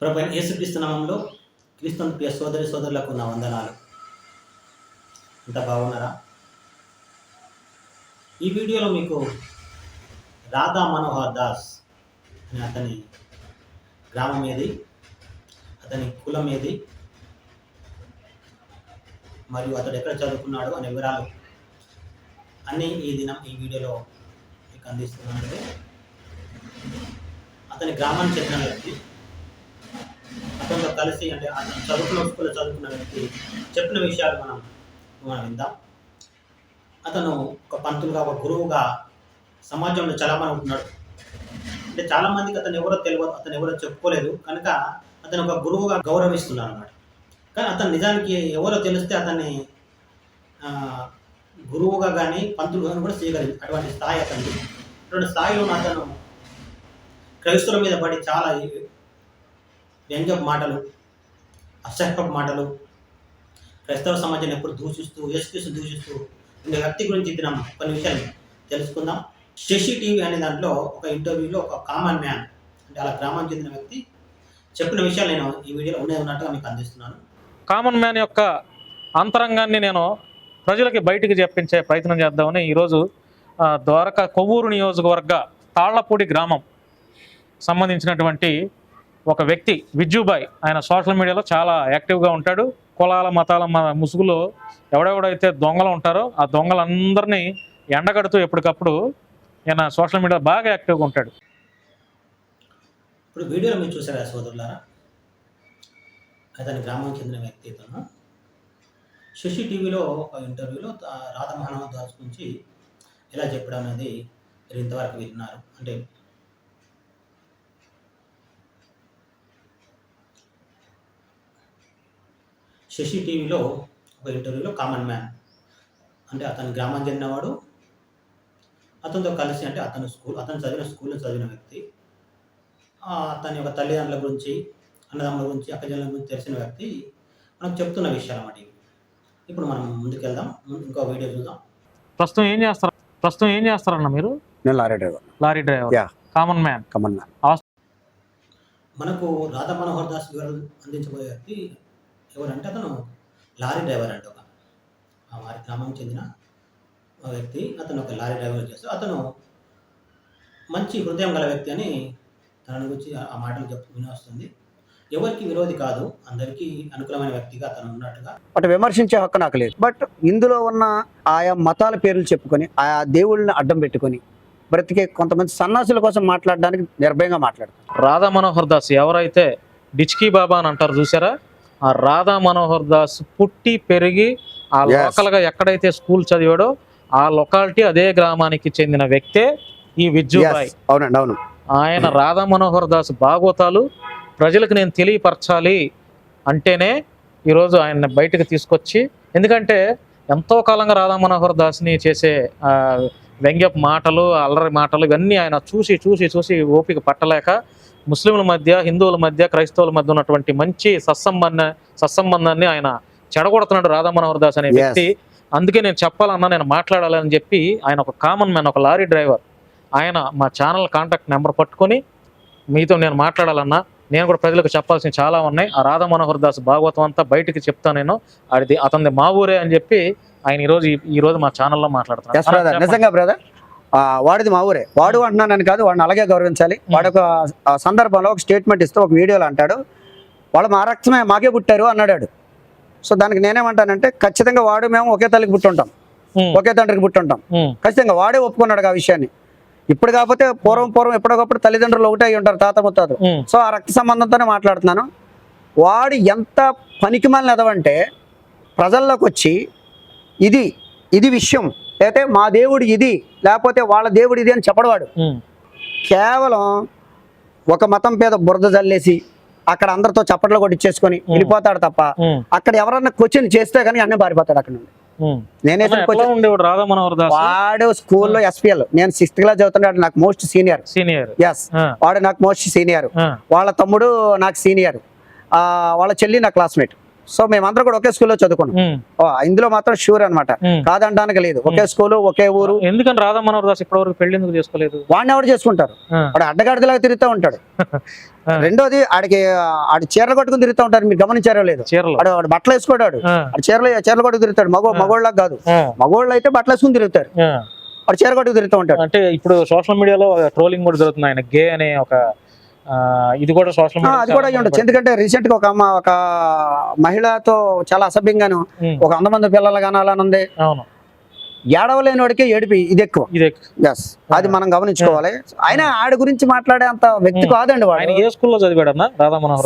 ప్రభు ఏసు యేసుక్రీస్తు నామంలో క్రీస్తు ప్రియ సోదరి సోదరులకు నా వందనాలు. అంత బాగున్నారా? ఈ వీడియోలో మీకు రాధా మనోహర్ దాస్ అనే అతని గ్రామం ఏది? అతని కులం ఏది? మరియు అతడు ఎక్కడ చదువుకున్నాడు అనే వివరాలు అన్నీ ఈ దినం ఈ వీడియోలో మీకు అందిస్తున్నాను అతని గ్రామానికి చెందిన వ్యక్తి కలిసి అంటే అతను చదువుకున్న స్కూల్లో చదువుకున్న వ్యక్తి చెప్పిన విషయాలు మనం మనం విందాం. అతను ఒక పంతులుగా ఒక గురువుగా సమాజంలో చలామణి ఉంటున్నాడు. అంటే చాలామందికి అతను ఎవరో తెలియదు అతను ఎవరో చెప్పుకోలేదు. కనుక అతను ఒక గురువుగా గౌరవిస్తున్నారు అన్నమాట. కానీ అతను నిజానికి ఎవరో తెలిస్తే అతన్ని గురువుగా కానీ పంతులుగా కానీ కూడా చేయగలిగింది అటువంటి స్థాయి అతను అటువంటి స్థాయిలో అతను క్రైస్తవుల మీద పడి చాలా వ్యంగ్యపు మాటలు అసహ్యపు మాటలు క్రైస్తవ సమాజాన్ని ఎప్పుడు దూషిస్తూ యేసుక్రీస్తు దూషిస్తూ ఉండే వ్యక్తి గురించి దినం కొన్ని విషయాలు తెలుసుకుందాం. శశి టీవీ అనే దాంట్లో ఒక ఇంటర్వ్యూలో ఒక కామన్ మ్యాన్ అంటే అలా గ్రామానికి చెందిన వ్యక్తి చెప్పిన విషయాలు నేను ఈ వీడియోలో ఉండే ఉన్నట్టుగా మీకు అందిస్తున్నాను. కామన్ మ్యాన్ యొక్క అంతరంగాన్ని నేను ప్రజలకి బయటికి చెప్పించే ప్రయత్నం చేద్దామని ఈరోజు ద్వారకా కొవ్వూరు నియోజకవర్గ తాళ్ళపూడి గ్రామం సంబంధించినటువంటి ఒక వ్యక్తి విజ్జుబాయ్ ఆయన సోషల్ మీడియాలో చాలా యాక్టివ్గా ఉంటాడు. కులాల మతాల ముసుగులో ఎవడెవడైతే దొంగలు ఉంటారో ఆ దొంగలందరినీ ఎండగడుతూ ఎప్పటికప్పుడు ఈయన సోషల్ మీడియా బాగా యాక్టివ్గా ఉంటాడు. ఇప్పుడు వీడియోలో మీరు చూసారా సోదరులారా? అతని గ్రామం చెందిన వ్యక్తి ఇతను. శశి టీవీలో ఒక ఇంటర్వ్యూలో తా- రాధా దాస్ గురించి ఎలా చెప్పడం అనేది ఇంతవరకు విన్నారు. అంటే శశి టీవీలో ఒక ఇంటర్వ్యూలో కామన్ మ్యాన్ అంటే అతని గ్రామం చెందినవాడు. అతనితో కలిసి అంటే అతను స్కూల్ అతను చదివిన స్కూల్లో చదివిన వ్యక్తి. ఆ, తన యొక్క తల్లిదండ్రుల గురించి అన్నదమ్ముల గురించి అక్కజనుల గురించి తెలిసిన వ్యక్తి. మనకు చెప్తున్న విషయాలు అన్నమాట ఇప్పుడు మనం ముందుకెళ్దాం. ముందు ఇంకో వీడియో చూద్దాం. ప్రస్తుతం ఏం చేస్తారు ప్రస్తుతం ఏం చేస్తారన్న మీరు? నేను lorry driver. Lorry driver. Common man common man మనకు రాధా మనోహర్ దాస్ వివరాలు అందించబోయే వ్యక్తి ఎవరంటే అతను లారీ డ్రైవర్ అంటే ఒక ఆ వారి గ్రామం చెందిన వ్యక్తి. అతను ఒక లారీ డ్రైవర్ చేస్తూ అతను మంచి హృదయం గల వ్యక్తి అని తన గురించి ఆ- మాటలు చెప్తూ వినవస్తుంది ఎవరికి విరోధి కాదు అందరికీ అనుకూలమైన వ్యక్తిగా అతను ఉన్నట్టుగా. బట్ విమర్శించే హక్కు నాకు లేదు. బట్ ఇందులో ఉన్న ఆయా మతాల పేర్లు చెప్పుకొని ఆయా దేవుళ్ళని అడ్డం పెట్టుకొని బ్రతికే కొంతమంది సన్నాసుల కోసం మాట్లాడడానికి నిర్భయంగా మాట్లాడతారు రాధా మనోహర్ దాస్ ఎవరైతే డిచ్కీ బాబా అని అంటారు చూసారా ఆ రాధా మనోహర్ దాస్ పుట్టి పెరిగి ఆ Yes. లోకల్గా ఎక్కడైతే స్కూల్ చదివాడో ఆ లొకాలిటీ అదే గ్రామానికి చెందిన వ్యక్తే ఈ Yes, అవునండి అవును. ఆయన రాధా మనోహర్ దాస్ భాగవతాలు ప్రజలకు నేను తెలియపరచాలి అంటేనే ఈరోజు ఆయన బయటకు తీసుకొచ్చి ఎందుకంటే ఎంతో కాలంగా రాధా మనోహర్ దాస్ని చేసే వ్యంగ్యపు మాటలు అల్లరి మాటలు ఇవన్నీ ఆయన చూసి చూసి చూసి ఓపిక పట్టలేక ముస్లింల మధ్య హిందువుల మధ్య క్రైస్తవుల మధ్య ఉన్నటువంటి మంచి సత్సంబంధ సత్సంబంధాన్ని ఆయన చెడగొడుతున్నాడు రాధా మనోహర్ దాస్ అనే. వ్యక్తి. అందుకే నేను చెప్పాలన్నా నేను మాట్లాడాలని చెప్పి ఆయన ఒక కామన్ మ్యాన్ ఒక లారీ డ్రైవర్. ఆయన మా ఛానల్ కాంటాక్ట్ నెంబర్ పట్టుకొని మీతో నేను మాట్లాడాలన్నా నేను కూడా ప్రజలకు చెప్పాల్సిన చాలా ఉన్నాయి. ఆ రాధా మనోహర్ దాస్ భాగవతం అంతా బయటికి చెప్తాను నేను. అది అతనిది మా ఊరే అని చెప్పి ఆయన ఈరోజు ఈ- ఈ రోజు మా ఛానల్లో మాట్లాడుతున్నాను నిజంగా బ్రదర్ వాడిది మా ఊరే. వాడు అంటున్నానని కాదు వాడిని అలాగే గౌరవించాలి. వాడు ఒక సందర్భంలో ఒక స్టేట్మెంట్ ఇస్తూ ఒక వీడియోలో అంటాడు. వాళ్ళు మా రక్తమే మాకే పుట్టారు అన్నాడు సో దానికి నేనేమంటానంటే ఖచ్చితంగా వాడు మేము ఒకే తల్లికి పుట్టుంటాం. ఒకే తండ్రికి పుట్టుంటాం. ఖచ్చితంగా వాడే ఒప్పుకున్నాడు ఆ విషయాన్ని. ఇప్పుడు కాకపోతే పూర్వం పూర్వం ఎప్పటికప్పుడు తల్లిదండ్రులు ఒకటే అయి ఉంటారు తాత ముత్తాతలు. ఉమ్, సో ఆ రక్త సంబంధంతోనే మాట్లాడుతున్నాను. వాడు ఎంత పనికిమాలిన ఎదవంటే ప్రజల్లోకి వచ్చి ఇది ఇది విషయం. లేకపోతే మా దేవుడు ఇది లేకపోతే వాళ్ళ దేవుడు ఇది అని చెప్పడవాడు. కేవలం ఒక మతం మీద బురద జల్లేసి అక్కడ అందరితో చప్పట్లు కొట్టించేసుకొని వెళ్ళిపోతాడు తప్ప అక్కడ ఎవరన్నా క్వశ్చన్ చేస్తే కానీ అన్నీ పారిపోతాడు అక్కడ నుండి. దాస్? వాడు స్కూల్లో ఎస్పీఎల్. నేను సిక్స్త్ క్లాస్ చదువుతున్నాడు నాకు మోస్ట్ సీనియర్. సీనియర్. ఎస్ వాడు నాకు మోస్ట్ సీనియర్. వాళ్ళ తమ్ముడు నాకు సీనియర్. వాళ్ళ చెల్లి నా క్లాస్మేట్ సో మేమందరం కూడా ఒకే స్కూల్లో చదువుకున్నాం. ఇందులో మాత్రం షూర్ అన్నమాట. ఉమ్. కాదనడానికి లేదు. ఒకే స్కూలు ఒకే ఊరు. ఎందుకని రాధా మనోహర్ దాస్ ఇప్పటివరకు పెళ్ళి ఎందుకు చేసుకోలేదు? వాడిని ఎవరు చేసుకుంటారు? వాడు అడ్డగాడిదలాగా తిరుగుతూ ఉంటాడు. రెండోది ఆడికి ఆడి చీరలు కట్టుకుని తిరుగుతూ ఉంటారు. మీరు గమనించారో లేదు. చీరలు. వాడు వాడు బట్టలు వేసుకోడాడు ఆ, ఆడు చీరలు చీరలు కట్టుకు తిరుగుతాడు. మగ మగోళ్ళకి కాదు. మగోళ్ళు అయితే బట్టలు వేసుకుని తిరుగుతారు. వాడు చీర కట్టుకు తిరుగుతూ ఉంటాడు. అంటే ఇప్పుడు సోషల్ మీడియాలో ట్రోలింగ్ కూడా జరుగుతుంది. ఆయన గే అనే ఒక ఇది కూడా సోషల్ అది కూడా ఉండొచ్చు. ఎందుకంటే రీసెంట్గా ఒక అమ్మ ఒక మహిళతో చాలా అసభ్యంగాను ఒక వంద మంది పిల్లలు కనాలని ఉంది అవును. ఏడవలేని వాడికి ఏడిపి ఇది ఎక్కువ. ఎస్ అది మనం గమనించుకోవాలి. ఆయన ఆడి గురించి మాట్లాడే అంత వ్యక్తి కాదండి వాడు. ఏ స్కూల్లో చదివాడన్నా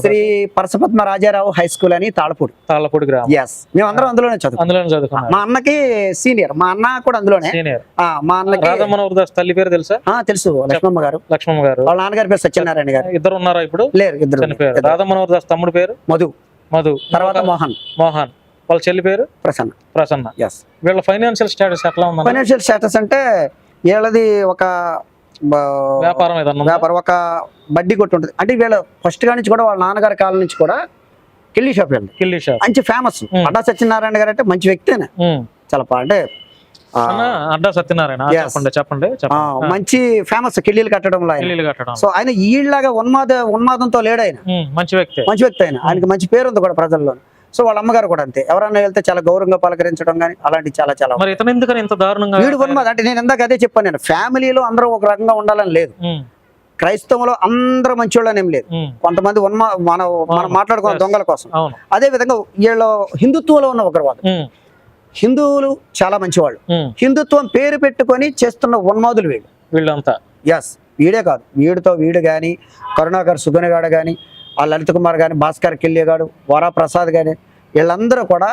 శ్రీ పరశుపద్మ రాజారావు హై స్కూల్ అని తాళపూడి తాళ్ళపూడి గ్రామం. ఎస్ అందులోనే చదువు అందులోనే చదువుకున్నారు. మా అన్నకి సీనియర్. మా అన్న కూడా అందులోనే. మా అన్నకి రాధా మనోహర్ దాస్ తల్లి పేరు తెలుసా? ఆ, తెలుసు. లక్ష్మమ్మ గారు. లక్ష్మమ్మ గారు. వాళ్ళ నాన్నగారి పేరు సత్యనారాయణ గారు. ఇద్దరు ఉన్నారా ఇప్పుడు? లేరు ఇద్దరు చనిపోయారు. ఇద్దరు. రాధా మనోహర్ దాస్ తమ్ముడు పేరు? మధు. మధు. తర్వాత మోహన్. మోహన్. వాళ్ళ చెల్లి పేరు? ప్రసన్న. ప్రసన్న. ఎస్ వీళ్ళ ఫైనాన్షియల్ స్టేటస్ ఎట్లా ఉందన్న? ఫైనాన్షియల్ స్టేటస్ అంటే వీళ్ళది ఒక వ్యాపారం ఏదన్నా ఉందా? వ్యాపారం ఒక బడ్డీ కొట్టు ఉంటుంది. అంటే వీళ్ళ ఫస్ట్గా నుంచి కూడా వాళ్ళ నాన్నగారి కాలం నుంచి కూడా కిల్లీ షాప్ వెళ్ళి కిల్లీ షాప్ మంచి ఫేమస్. అడ్డా సత్యనారాయణ గారు అంటే మంచి వ్యక్తేనే. చాలా అంటే అడ్డా సత్యనారాయణ. చెప్పండి మంచి ఫేమస్ కిల్లీలు కట్టడంలో ఆయన. సో ఆయన ఈళ్ళలాగా ఉన్మాద ఉన్మాదంతో లేడు ఆయన. మంచి వ్యక్తి. మంచి వ్యక్తి ఆయన. ఆయనకి మంచి పేరు ఉంది కూడా ప్రజల్లో సో వాళ్ళ అమ్మగారు కూడా అంతే. ఎవరన్నా వెళ్తే చాలా గౌరవంగా పలకరించడం కానీ అలాంటివి చాలా చాలా మరి ఇతను ఎందుకని ఇంత దారుణంగా వీడు ఉన్మాద అంటే నేను ఇందాక అదే చెప్పాను నేను. ఫ్యామిలీలో అందరూ ఒక రకంగా ఉండాలని లేదు. క్రైస్తవంలో అందరూ మంచోళ్ళని ఏం లేదు. కొంతమంది ఉన్మా మనం మనం. మాట్లాడుకున్న. దొంగల కోసం. అదే విధంగా వీళ్ళు హిందుత్వంలో ఉన్న ఉగ్రవాదం హిందువులు చాలా మంచివాళ్ళు. హిందుత్వం పేరు పెట్టుకొని చేస్తున్న ఉన్మాదులు వీళ్ళు. వీళ్ళంతా. ఎస్ వీడే కాదు. వీడితో వీడు కానీ కరుణాకర్ సుగనగాడు కానీ ఆ లలిత్ కుమార్ కానీ భాస్కర్ కిల్లి గాడు వరా ప్రసాద్ కానీ వీళ్ళందరూ కూడా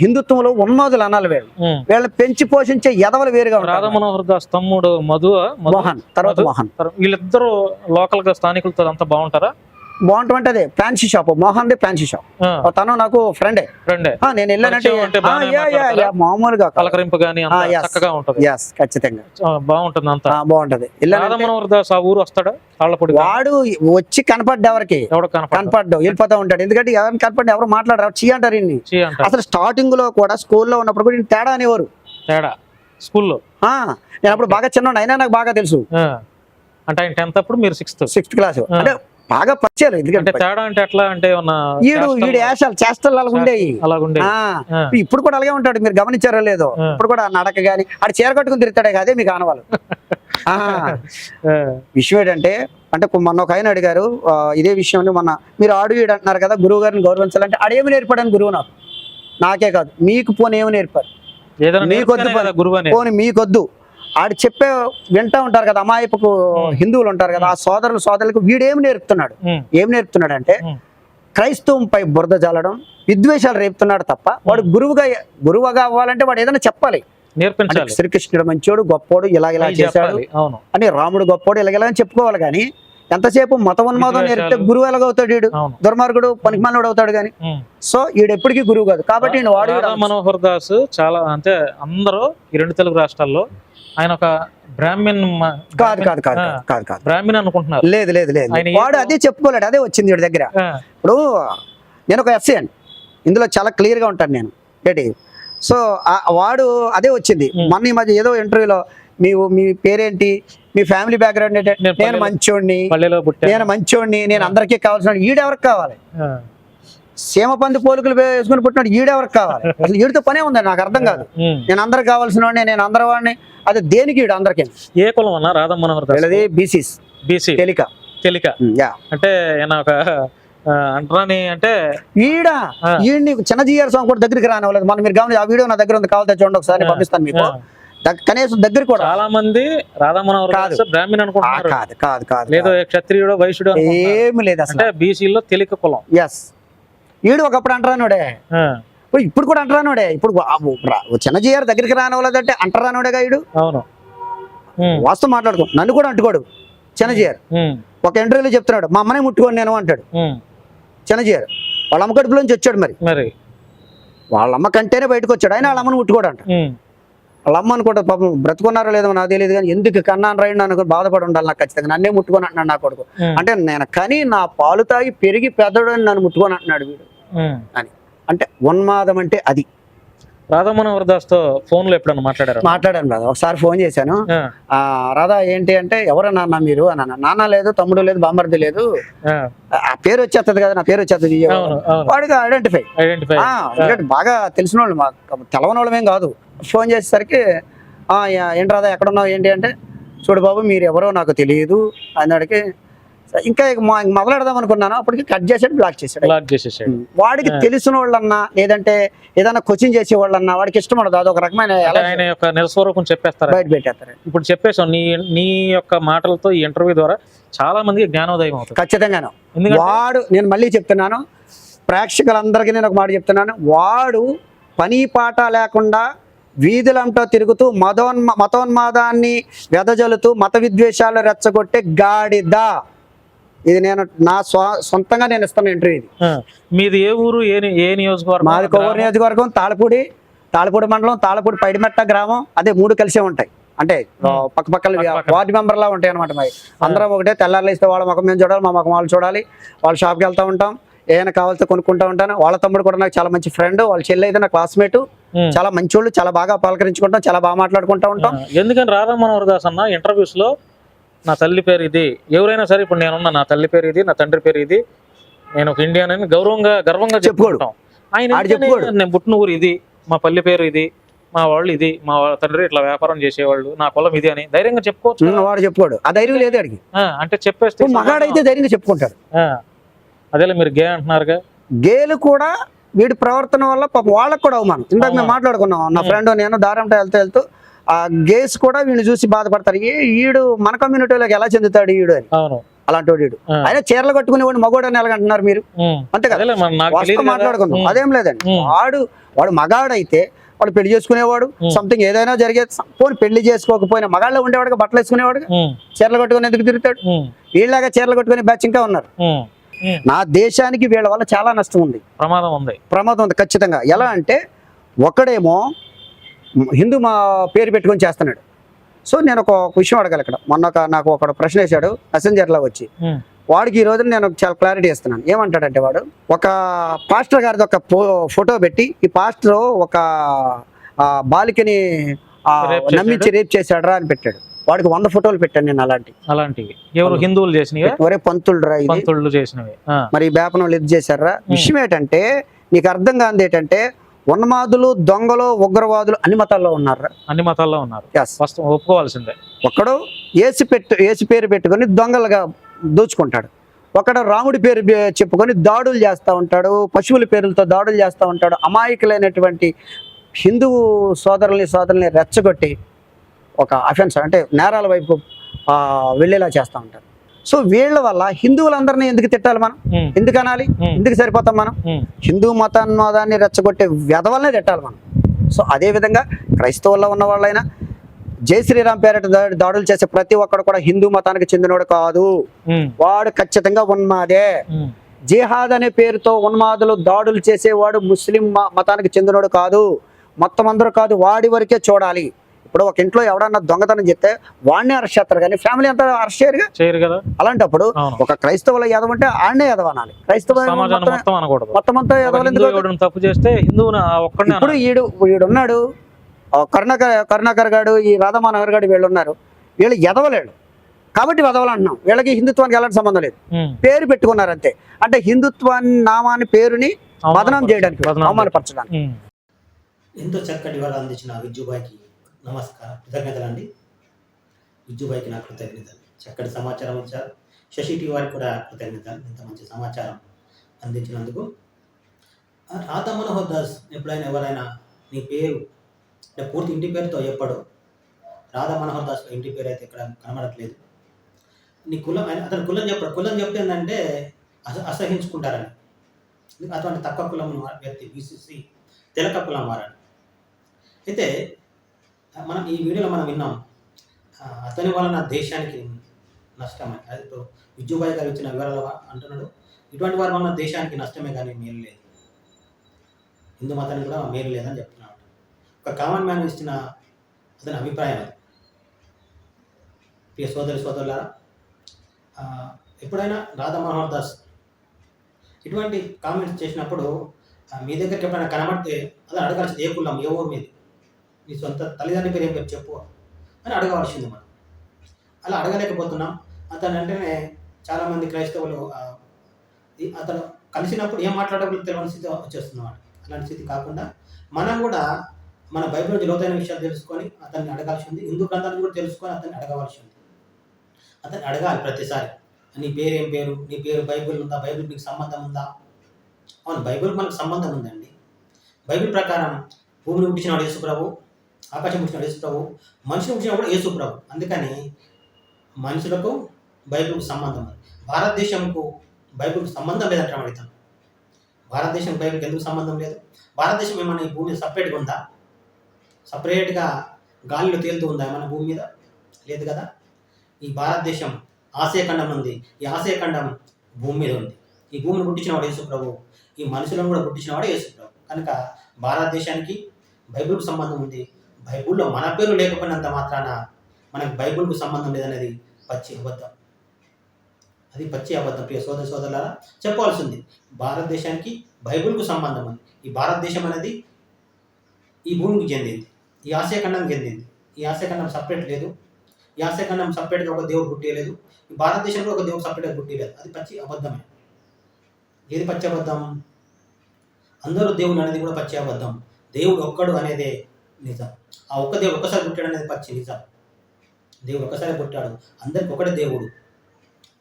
హిందుత్వంలో ఉన్మాదులు అనాలి వీళ్ళు ఉమ్. వీళ్ళని పెంచి పోషించే ఎదవలు వేరుగా రాధా మనోహర్ దాస్ తమ్ముడు మధు మోహన్ తర్వాత? మోహన్ వీళ్ళిద్దరూ లోకల్గా స్థానికులతో అంతా బాగుంటారా బాగుంటుంది అదే fancy shop. Mohan the fancy shop. తను నాకు ఫ్రెండే. ఫ్రెండే. నేను వెళ్ళానంటే మామూలుగా గానీ. చక్కగా ఉంటది. ఎస్ ఖచ్చితంగా. ఆ, బాగుంటుంది అంతా. ఊరు వస్తాడా? వాడు వచ్చి కనపడ్డ ఎవరికి? ఎవడో కనపడ కనపడ్డావు వెళ్ళిపోతా ఉంటాడు. ఎందుకంటే ఎవరిని కనపడ్డ ఎవరు మాట్లాడరు. చీ అంటారు అసలు స్టార్టింగ్లో కూడా స్కూల్లో ఉన్నప్పుడు కూడా తేడా అనేవారు. తేడా. స్కూల్లో? ఆ, నేను అప్పుడు బాగా చిన్న అయినా నాకు బాగా తెలుసు. అంటే ఆయన టెన్త్ అప్పుడు మీరు సిక్స్త్ సిక్స్త్ క్లాస్. అంటే బాగా పరిచయాలు ఎందుకంటే తేడా అంటే ఎట్లా అంటే ఈడు ఈడు వేషాలు చేష్టలు అలాగ ఉండేవి ఇప్పుడు కూడా అలాగే ఉంటాడు మీరు గమనించారో లేదో. ఇప్పుడు కూడా నడక గాని ఆడు చీర కట్టుకుని తిరుగుతాడే అదే మీకు ఆనవాళ్ళు. విషయం ఏంటంటే అంటే మొన్న ఒక ఆయన అడిగారు ఇదే విషయంలో మొన్న మీరు ఆడు ఈడు అంటున్నారు కదా గురువు గారిని గౌరవించాలంటే ఆడేమి నేర్పాడని గురువు నాకు? నాకే కాదు. మీకు పోనీ ఏమి నేర్పారు ఏదైనా మీకు నేర్పితేనే వద్దు కదా గురువు అనేది. పోనీ మీకొద్దు. ఆడు చెప్పే వింటా ఉంటారు కదా అమాయపుకు. హిందువులు ఉంటారు కదా ఆ సోదరులు సోదరులకు వీడేమి నేర్పుతున్నాడు? ఉమ్, ఏం నేర్పుతున్నాడు అంటే. క్రైస్తవంపై బురద జల్లడం విద్వేషాలు రేపుతున్నాడు తప్ప వాడు గురువుగా గురువుగా అవ్వాలంటే వాడు ఏదైనా చెప్పాలి. శ్రీకృష్ణుడు మంచోడు గొప్పోడు ఇలా ఇలా చేశాడు అని రాముడు గొప్పోడు ఇలా ఇలా అని చెప్పుకోవాలి కానీ ఎంతసేపు మత ఉన్మాదం నేర్పితే. గురువు ఎలాగవుతాడు వీడు దుర్మార్గుడు పనికిమాలుడు అవుతాడు కానీ ఉమ్. సో వీడు ఎప్పటికీ గురువు కాదు. కాబట్టి వాడు మనోహర్ దాస్ చాలా అంటే అందరూ ఈ రెండు తెలుగు రాష్ట్రాల్లో ఆయన ఒక బ్రాహ్మణ్ కాదు కాదు కాదు కాదు, కాదు బ్రాహ్మణ్ అనుకుంటున్నారు. లేదు లేదు లేదు వాడు అదే చెప్పుకోలేడు అదే వచ్చింది వీడి దగ్గర. ఇప్పుడు నేను ఒక ఎస్సీ అండి ఇందులో చాలా క్లియర్గా ఉంటాను నేను. ఏంటి సో వాడు అదే వచ్చింది. మొన్న ఈ మధ్య ఏదో ఇంటర్వ్యూలో మీ మీ పేరేంటి? మీ ఫ్యామిలీ బ్యాక్గ్రౌండ్ ఏంటి? నేను మంచోడిని. నేను మంచోడిని. నేను అందరికీ కావాల్సిన ఈడెవరికి కావాలి? సీమ పంది పోలికలు వేసుకుని పుట్టినాడు ఈడెవరికి కావాలి? అసలు ఈడితో పనే ఉంది? నాకు అర్థం కాదు. నేను అందరికి కావాల్సిన వాడిని నేను అందరి వాడిని. అది దేనికి ఈడు అందరికి? ఏ కులం అన్నా రాధా మనోహర్ దాస్ వీళ్ళది బీసీస్ బీసీ తెలిక తెలిక అంటే ఒక అంటరాని అంటే ఈడ. ఈడిని చిన్న జీఆర్ సాంగ్ కూడా దగ్గరికి రానివ్వలేదు. మనం మీరు గమనించి ఆ వీడియో నా దగ్గర ఉంది. కావాలి చూడండి ఒకసారి. పంపిస్తాను మీకు. కనీసం దగ్గర కూడా. చాలా మంది రాధా మనోహర్ కాదు. బ్రాహ్మణ్ అనుకుంటున్నారు. కాదు కాదు కాదు లేదో క్షత్రియుడు వైశ్యుడు. ఏమి లేదు అసలు. బీసీలో తెలిక కులం. ఎస్ ఈడు ఒకప్పుడు అంటరానుడే. ఇప్పుడు కూడా అంటరానుడే. ఇప్పుడు ఆ రా- చిన్న జీఆర్ దగ్గరికి రానివ్వలేదంటే అంటరానుడేగా ఈడు? అవును. వాస్తవం మాట్లాడుకో. నన్ను కూడా అంటుకోడు. చిన్న జీఆర్ ఉమ్, ఒక ఇంటర్వ్యూలో చెప్తున్నాడు. మా అమ్మనే ముట్టుకోండి నేను అంటాడు. ఉమ్, చిన్న జీఆర్ వాళ్ళ అమ్మ కడుపులోంచి వచ్చాడు మరి. మరి? వాళ్ళ అమ్మ కంటేనే బయటకు వచ్చాడు ఆయన వాళ్ళ అమ్మని ముట్టుకోడు అంట వాళ్ళ అమ్మ అనుకుంటా పాపం బ్రతుకున్నారో లేదో నాకు తెలియదు కానీ ఎందుకు కన్నాను రైండి అనుకుని బాధపడి ఉండాలి నాకు ఖచ్చితంగా. నన్నే ముట్టుకొని అంటున్నాడు నా కొడుకు. అంటే నేను కని నా పాలు తాగి పెరిగి పెద్దడు అని నన్ను ముట్టుకొని అంటున్నాడు వీడు. అని. అంటే ఉన్మాదం అంటే అది. రాధామోహన్ దాస్తో ఫోన్లో ఎప్పుడన్నా మాట్లాడారు? మాట్లాడాను బ్రదర్ ఒకసారి ఫోన్ చేశాను. ఆ. రాధా ఏంటి అంటే ఎవరు నాన్న మీరు? అని అన్న నాన్న లేదు తమ్ముడు లేదు బామ్మర్ది లేదు. ఆ. పేరు వచ్చేస్తుంది కదా నా పేరు వచ్చేస్తుంది వాడికి ఐడెంటిఫై బాగా తెలిసిన వాళ్ళు మాకు. తెలవని వాళ్ళమేం కాదు. ఫోన్ చేసేసరికి "ఆ, యా- ఏంటి రాదా ఎక్కడ ఉన్నావు ఏంటి? అంటే చూడు బాబు మీరు ఎవరో నాకు తెలియదు. అన్నాడికి ఇంకా మా- మొదలెడదాం అనుకున్నాను. అప్పటికి కట్ చేసాడు బ్లాక్ చేశాడు బ్లాక్ చేసేసాడు. వాడికి. తెలిసిన వాళ్ళన్నా లేదంటే ఏదైనా కోచింగ్ చేసే వాళ్ళన్నా వాడికి ఇష్టం ఉండదు. అదొక రకమైన అంటే ఎలా ఆయన యొక్క నిరస్వరూపం చెప్పేస్తారా? బయట పెట్టేస్తారు. ఇప్పుడు చెప్పేసాం నీ నీ యొక్క మాటలతో ఈ ఇంటర్వ్యూ ద్వారా చాలా మందికి జ్ఞానోదయం అవుతుంది. ఖచ్చితంగాను. వాడు నేను మళ్ళీ చెప్తున్నాను ప్రేక్షకులందరికీ నేను ఒక మాట చెప్తున్నాను వాడు పని పాట లేకుండా వీధులంటో తిరుగుతూ మతోన్మ మతోన్మాదాన్ని వెదజల్లుతూ మత విద్వేషాలు రెచ్చగొట్టే గాడిద. ఇది నేను నా సొంతంగా నేను ఇస్తాను ఇంటర్వ్యూ ఇది. మీది ఏ ఊరు ఏ ఏ నియోజకవర్గం? మాది కొవ్వూరు నియోజకవర్గం తాళపూడి తాళపూడి మండలం తాళపూడి పైడిమెట్ట గ్రామం. అదే మూడు కలిసే ఉంటాయి. అంటే పక్క పక్కపక్కన. వార్డు మెంబర్ లా ఉంటాయి అనమాట మరి. అందరం ఒకటే తెల్లారులు ఇస్తే వాళ్ళ ముఖం మేము చూడాలి మా ముఖం వాళ్ళు చూడాలి. వాళ్ళ షాప్కి వెళ్తూ ఉంటాం. ఏమైనా కావాల్సి కొనుక్కుంటా ఉంటాను. వాళ్ళ తమ్ముడు కూడా నాకు చాలా మంచి ఫ్రెండ్. వాళ్ళ చెల్లి అయితే నా క్లాస్మేట్. చాలా మంచోళ్ళు చాలా బాగా పలకరించుకుంటాం చాలా బాగా మాట్లాడుకుంటా ఉంటాం. ఎందుకని రాధా మనోహర్ దాస్ అన్న ఇంటర్వ్యూస్లో నా తల్లి పేరు ఇది. ఎవరైనా సరే ఇప్పుడు నేనున్నా నా తల్లి పేరు ఇది నా తండ్రి పేరు ఇది. నేను ఒక ఇండియన్ అని గౌరవంగా గర్వంగా. చెప్పుకుంటాం. ఆయన చెప్పుకోడు. నేను పుట్టిన ఊరు ఇది మా పల్లి పేరు ఇది మా వాళ్ళు ఇది మా వాళ్ళ తండ్రి ఇట్లా వ్యాపారం చేసేవాళ్ళు నా పొలం ఇది అని ధైర్యంగా చెప్పుకోవచ్చు వాడు చెప్పుకోడు. ఆ ధైర్యం లేదు అడిగి అంటే చెప్పేస్తే మగాడైతే ధైర్యంగా చెప్పుకుంటాడు. అదేలే మీరు గే అంటున్నారుగా. గేలు కూడా వీడి ప్రవర్తన వల్ల పాపం వాళ్ళకు కూడా అవమానం. ఇందాక మేము. మాట్లాడుకున్నాం నా. ఫ్రెండ్ నేను దారంట వెళ్తూ వెళ్తూ ఆ గేస్ కూడా వీడిని చూసి బాధపడతారు. ఏ ఈడు మన కమ్యూనిటీలోకి ఎలా చెందుతాడు ఈడు అని. అలాంటి వాడు ఆయన చీరలు కట్టుకునే వాడు మగోడు అని ఎలాగంటున్నారు మీరు. అంతే కదా? ఉమ్. అదేం లేదండి. వాడు వాడు మగాడైతే వాడు పెళ్ళి చేసుకునేవాడు. సంథింగ్ ఏదైనా జరిగేది పోనీ పెళ్ళి చేసుకోకపోయినా మగాళ్ళు ఉండేవాడు బట్టలు వేసుకునేవాడు చీరలు కట్టుకుని ఎందుకు తిరుగుతాడు? వీళ్ళగా చీరలు కట్టుకునే బ్యాచ్ ఇంకా ఉన్నారు. నా దేశానికి వీళ్ళ వల్ల చాలా నష్టం ఉంది. ప్రమాదం ఉంది. ప్రమాదం ఉంది ఖచ్చితంగా. ఎలా అంటే ఒకడేమో హిందూ మా పేరు పెట్టుకొని చేస్తున్నాడు. సో నేను ఒక విషయం అడగాలి ఇక్కడ. మొన్న ఒక నాకు ఒక ప్రశ్న వేశాడు మెసెంజర్లో వచ్చి. వాడికి ఈ రోజు నేను చాలా క్లారిటీ ఇస్తున్నాను. ఏమంటాడంటే వాడు ఒక పాస్టర్ గారిది ఒక ఫో- ఫోటో పెట్టి ఈ పాస్టర్ ఒక బాలికని ఆ, రేప్ చేశాడు? నమ్మించి రేప్ చేశాడరా అని పెట్టాడు. వాడికి వంద ఫోటోలు పెట్టాను నేను అలాంటి. అలాంటివి. ఎవరు. హిందువులు చేసినవి? ఒరే పంతులు రా పంతుళ్ళు చేసినవి. మరి ఈ బేపనం వాళ్ళు ఇది చేశారా? విషయం ఏంటంటే నీకు అర్థం కాంది ఏంటంటే ఉన్మాదులు దొంగలు ఉగ్రవాదులు అన్ని మతాల్లో ఉన్నారు అన్ని మతాల్లో ఉన్నారు. ఒప్పుకోవాల్సిందే. ఒకడు ఏసు పెట్టు ఏసు పేరు పెట్టుకొని దొంగలుగా దోచుకుంటాడు. ఒకడు రాముడి పేరు చెప్పుకొని దాడులు చేస్తూ ఉంటాడు పశువుల పేర్లతో దాడులు చేస్తూ ఉంటాడు అమాయకులైనటువంటి హిందూ సోదరుల్ని సోదరుల్ని రెచ్చగొట్టి ఒక అఫెన్స్ అంటే నేరాల వైపు వెళ్ళేలా చేస్తూ ఉంటారు. సో వీళ్ళ వల్ల హిందువులందరినీ ఎందుకు తిట్టాలి మనం? ఎందుకు అనాలి? ఎందుకు సరిపోతాం మనం? హిందూ మతాన్వాదాన్ని రెచ్చగొట్టే వెధవల్నే తిట్టాలి మనం. సో అదే విధంగా క్రైస్తవుల్లో ఉన్న వాళ్ళైనా జై శ్రీరామ్ పేరట దాడులు చేసే ప్రతి ఒక్కడు కూడా హిందూ మతానికి చెందినవాడు కాదు. వాడు ఖచ్చితంగా ఉన్మాదే. జిహాద్ అనే పేరుతో ఉన్మాదులు దాడులు చేసేవాడు ముస్లిం మతానికి చెందినవాడు కాదు. మొత్తం అందరూ కాదు వాడి వరకే చూడాలి. ఇప్పుడు ఒక ఇంట్లో ఎవడన్నా దొంగతనం చెప్తే వాడిని అరెస్ట్ చేస్తారు. కానీ ఫ్యామిలీ అంతా అరెస్ట్ చేయరుగా చేయరు కదా? అలాంటప్పుడు ఒక క్రైస్తవుల ఎదవంటే ఆడనే ఎదవనాలి క్రైస్తవ సమాజాన్ని మొత్తం- మొత్తం అనకూడదు. మొత్తం అంతా తప్పు చేస్తే హిందువుని ఇప్పుడు అనాలి. ఈడు వీడున్నాడు కరుణాకర్ కరుణాకర్ గాడు ఈ రాధామనోహర్ గాడు వీళ్ళు ఉన్నారు వీళ్ళు ఎదవలేడు కాబట్టి ఎదవలు అంటున్నాం. వీళ్ళకి హిందుత్వానికి ఎలాంటి సంబంధం లేదు. పేరు పెట్టుకున్నారు అంతే. అంటే హిందుత్వాన్ని నామాన్ని పేరుని. బదనాం చేయడానికి అవమానపరచడానికి. ఎంతో చక్కటి వివరాలు అందించిన విద్యుబాయికి నమస్కారం. కృతజ్ఞతలండి. విద్యుబాయికి నా కృతజ్ఞతలు. చక్కటి సమాచారం ఇచ్చారు శశి టీ వారికి కూడా కృతజ్ఞతలు. ఇంత మంచి సమాచారం అందించినందుకు. రాధా మనోహర్ దాస్ ఎప్పుడైనా ఎవరైనా నీ పేరు అంటే పూర్తి ఇంటి పేరుతో ఎప్పుడు రాధా మనోహర్ దాస్ ఇంటి పేరు అయితే ఇక్కడ కనబడట్లేదు. నీ కులం ఆయన- అతను కులం చెప్పడు కులం చెప్తే ఏంటంటే అస అసహించుకుంటారని. అటువంటి తక్కువ కులం వ్యక్తి బీసీసీ తెలక కులం వారని. అయితే మనం ఈ వీడియోలో మనం విన్నాం అతని వలన దేశానికి నష్టమే. అది ఇప్పుడు విద్యుబాయ్ గారు ఇచ్చిన వివరాలు అంటున్నాడు. ఇటువంటి వారి వలన దేశానికి నష్టమే కానీ మేలు లేదు. హిందూ మతానికి కూడా మేలు లేదని చెప్తున్నాడు. ఒక కామన్ మ్యాన్ ఇచ్చిన అతని అభిప్రాయం అది. ప్రియ సోదరి సోదరులారా ఎప్పుడైనా రాధా మనోహర్ దాస్ ఇటువంటి కామెంట్స్ చేసినప్పుడు మీ దగ్గరికి ఎప్పుడైనా కనబడితే అది అడగాల్సింది ఏ కులం ఏ ఊరు మీది? మీ సొంత తల్లిదండ్రి పేరు ఏం పేరు చెప్పు అని అడగవలసింది మనం. అలా అడగలేకపోతున్నాం. అతను అంటేనే చాలామంది క్రైస్తవులు అతను కలిసినప్పుడు ఏం మాట్లాడకుండా తెలియని స్థితి వచ్చేస్తున్నమాట అలాంటి స్థితి కాకుండా మనం కూడా మన బైబిల్ నుంచి లోతైన విషయాలు తెలుసుకొని అతన్ని అడగాల్సి ఉంది హిందూ గ్రంథాన్ని కూడా తెలుసుకొని అతన్ని అడగవలసి ఉంది అతన్ని అడగాలి ప్రతిసారి. నీ పేరు ఏం పేరు? నీ పేరు బైబిల్ ఉందా? బైబిల్ నీకు సంబంధం ఉందా? అవును బైబిల్ మనకు సంబంధం ఉందండి. బైబిల్ ప్రకారం భూమిని పుట్టించిన వాడు యేసుప్రభు. ఆకాశం పుట్టినాడు యేసు ప్రభు మనిషిని పుట్టినాడు కూడా యేసు ప్రభు. అందుకని మనుషులకు బైబిల్కు సంబంధం ఉంది భారతదేశంకు బైబిల్కు సంబంధం లేదంటాం అడుగుతాం భారతదేశం బైబిల్కి ఎందుకు సంబంధం లేదు? భారతదేశం ఏమైనా ఈ భూమి సపరేట్గా ఉందా? సపరేట్గా గాలిలో తేలుతూ ఉందా మన భూమి మీద? లేదు కదా? ఈ భారతదేశం ఆశయఖండం ఉంది. ఈ ఆశయఖండం భూమి మీద ఉంది. ఈ భూమిని పుట్టించినవాడు యేసు ప్రభు. ఈ మనుషులను కూడా పుట్టించినవాడు యేసు ప్రభు. కనుక భారతదేశానికి బైబిల్కు సంబంధం ఉంది. బైబుల్లో మన పేరు లేకపోయినంత మాత్రాన మనకు బైబిల్కు సంబంధం లేదనేది పచ్చి అబద్ధం. అది పచ్చి అబద్ధం. ప్రియ సోదర సోదరులారా చెప్పవలసింది భారతదేశానికి బైబిల్కు సంబంధం ఉంది ఈ భారతదేశం అనేది ఈ భూమికి చెందింది. ఈ ఆశయఖండానికి చెందింది. ఈ ఆశయఖండం సపరేట్ లేదు. ఈ ఆశయఖండం సపరేట్గా ఒక దేవుడు పుట్టేయలేదు. ఈ భారతదేశంలో ఒక దేవుడు సపరేట్గా పుట్టేయలేదు. అది పచ్చి అబద్ధమే. ఏది పచ్చి అబద్ధం? అందరూ దేవుడు అనేది కూడా పచ్చి అబద్ధం. దేవుడు ఒక్కడు అనేదే నిజం. ఆ ఒక్క దేవుడు ఒక్కసారి పుట్టాడు అనేది పచ్చి నిజం. దేవుడు ఒక్కసారి పుట్టాడు. అందరికి ఒకటే దేవుడు.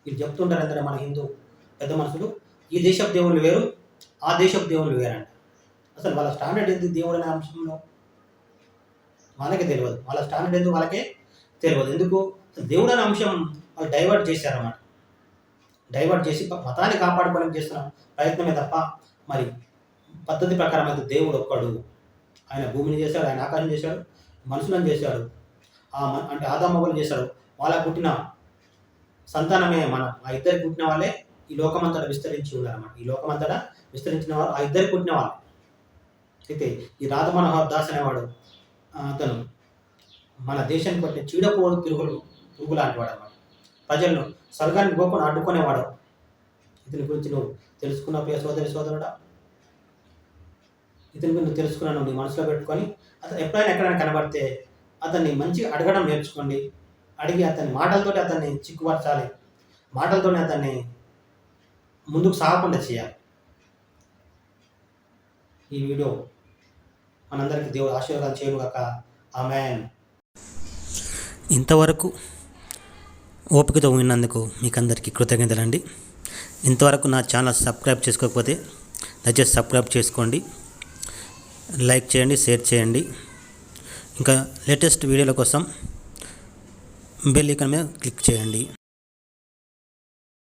వీళ్ళు చెప్తుంటారు అందరూ మన హిందూ పెద్ద మనుషులు ఈ దేశపు దేవుళ్ళు వేరు ఆ దేశపు దేవుళ్ళు వేరంట. అసలు వాళ్ళ స్టాండర్డ్ ఎందుకు దేవుడు అనే అంశంలో? వాళ్ళకే తెలియదు. వాళ్ళ స్టాండర్డ్ ఎందుకు వాళ్ళకే తెలియదు. ఎందుకు? దేవుడు అనే అంశం వాళ్ళు డైవర్ట్ చేశారన్నమాట. డైవర్ట్ చేసి మతాన్ని కాపాడుకోవడానికి చేస్తున్న ప్రయత్నమే తప్ప మరి పద్ధతి ప్రకారం అయితే దేవుడు ఒక్కడు. ఆయన భూమిని చేశాడు ఆయన ఆకాశం చేశాడు మనుషులను చేశాడు. ఆ అంటే ఆదామవ్వలు చేశాడు. వాళ్ళకు పుట్టిన సంతానమే మనం. ఆ ఇద్దరికి పుట్టిన వాళ్ళే ఈ లోకమంతటా విస్తరించి ఉన్నారన్నమాట. ఈ లోకమంతటా విస్తరించిన వారు ఆ ఇద్దరికి పుట్టిన వాళ్ళు. అయితే ఈ రాధ మనోహర్ దాస్ అనేవాడు అతను మన దేశానికి పట్టిన చీడపోడు పురుగులు పురుగు లాంటి వాడు అనమాట ప్రజలను స్వర్గానికి పోకుండా అడ్డుకునేవాడు. ఇతని గురించి నువ్వు తెలుసుకున్న ప్రియ సోదరి సోదరుడా? ఇతని గురించి తెలుసుకున్నాను మీ మనసులో పెట్టుకొని. అతను ఎప్పుడైనా ఎక్కడైనా కనబడితే అతన్ని మంచిగా అడగడం నేర్చుకోండి. అడిగి అతని మాటలతోటి అతన్ని చిక్కుపరచాలి. మాటలతోనే అతన్ని ముందుకు సాగకుండా చేయాలి. ఈ వీడియో మనందరికీ దేవుడు ఆశీర్వాదం చేయనుగాక. ఆమె ఇంతవరకు ఓపికతో విన్నందుకు మీకు అందరికీ కృతజ్ఞతలండి. ఇంతవరకు నా ఛానల్ సబ్స్క్రైబ్ చేసుకోకపోతే దయచేసి సబ్స్క్రైబ్ చేసుకోండి. లైక్ చేయండి షేర్ చేయండి. ఇంకా లేటెస్ట్ వీడియోల కోసం బెల్ ఐకాన్ మీద క్లిక్ చేయండి.